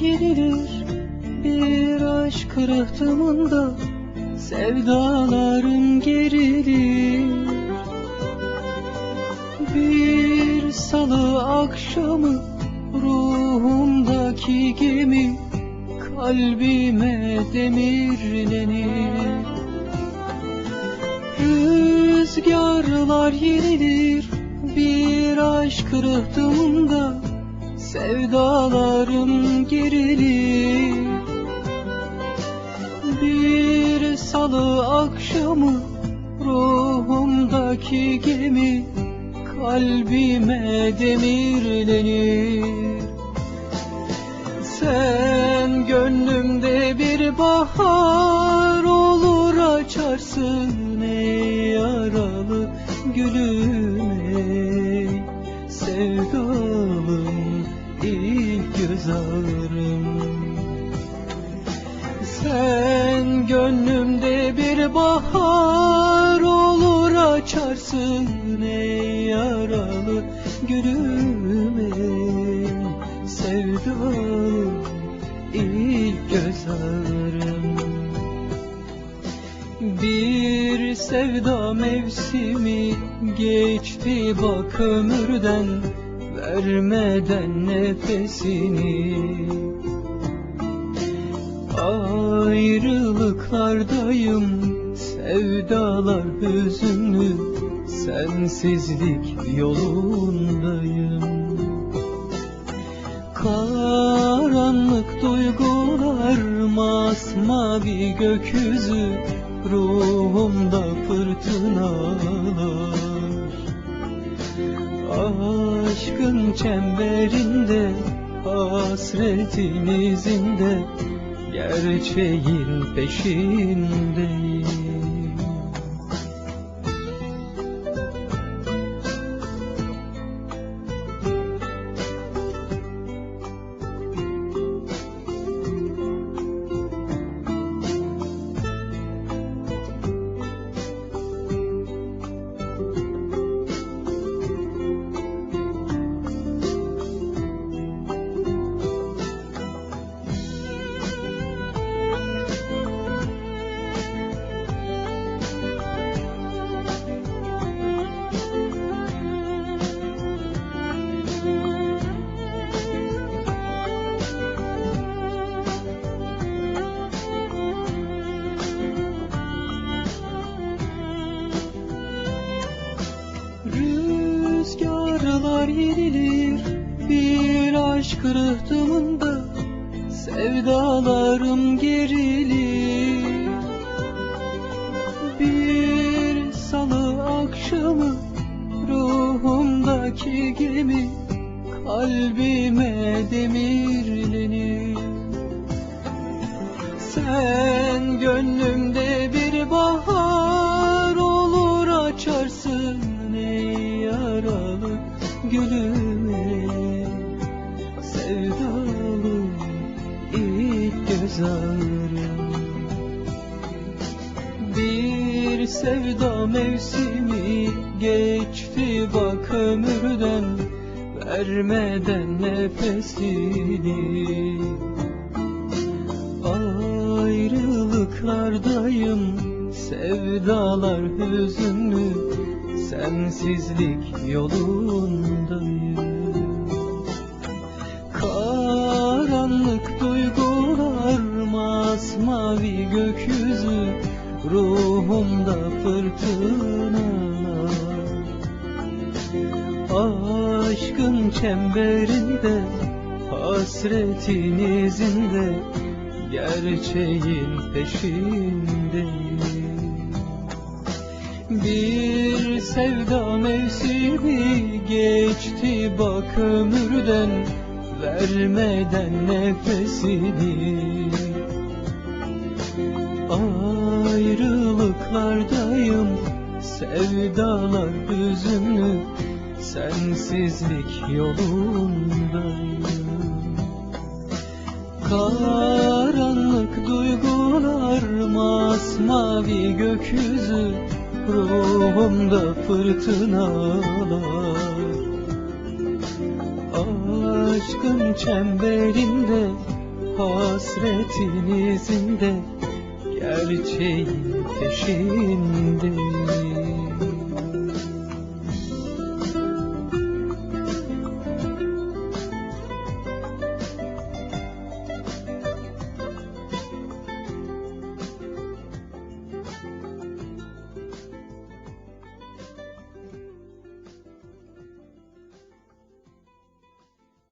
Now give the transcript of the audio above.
yenilir Bir aşk rıhtımında Sevdalarım gerilir. Bir salı akşamı Ruhumdaki gemi Kalbime demirlenir. Rüzgarlar yenilir Bir aşk rıhtımında Sevdalarım gerilir Bir salı akşamı Ruhumdaki gemi Kalbime demirlenir. Sen gönlümde bir bahar olur açarsın ey yaralı gülüm ey sevdalım ağrım Sen gönlümde bir bahar olur açarsın ey yaralı gülüm ey sevdalım ilk göz ağrım bir sevda mevsimi geçti bak ömürden vermeden nefesini Ayrılıklardayım sevdalar hüzünlü sensizlik yolundayım. Karanlık duygular masmavi gökyüzü ruhumda fırtınalar Aşkın çemberinde hasretin izinde gerçeğin peşindeyim yenilir bir aşk rıhtımında Sevdalarım gerilir. Bir salı akşamı ruhumdaki gemi Kalbime demirlenir. Sen gönlümde ağrım Bir sevda mevsimi geçti bak ömürden vermeden nefesini. Ayrılıklardayım sevdalar hüzünlü sensizlik yolundayım. Karanlık masmavi gökyüzü ruhumda fırtınalar Aşkın çemberinde hasretin izinde gerçeğin peşindeyim Bir sevda mevsimi geçti bak ömürden vermeden nefesini Ayrılıklardayım sevdalar hüzünlü sensizlik yolundayım. Karanlık duygular masmavi gökyüzü Ruhumda fırtınalar. Aşkın çemberinde hasretin izinde Gerçeğin peşindeyim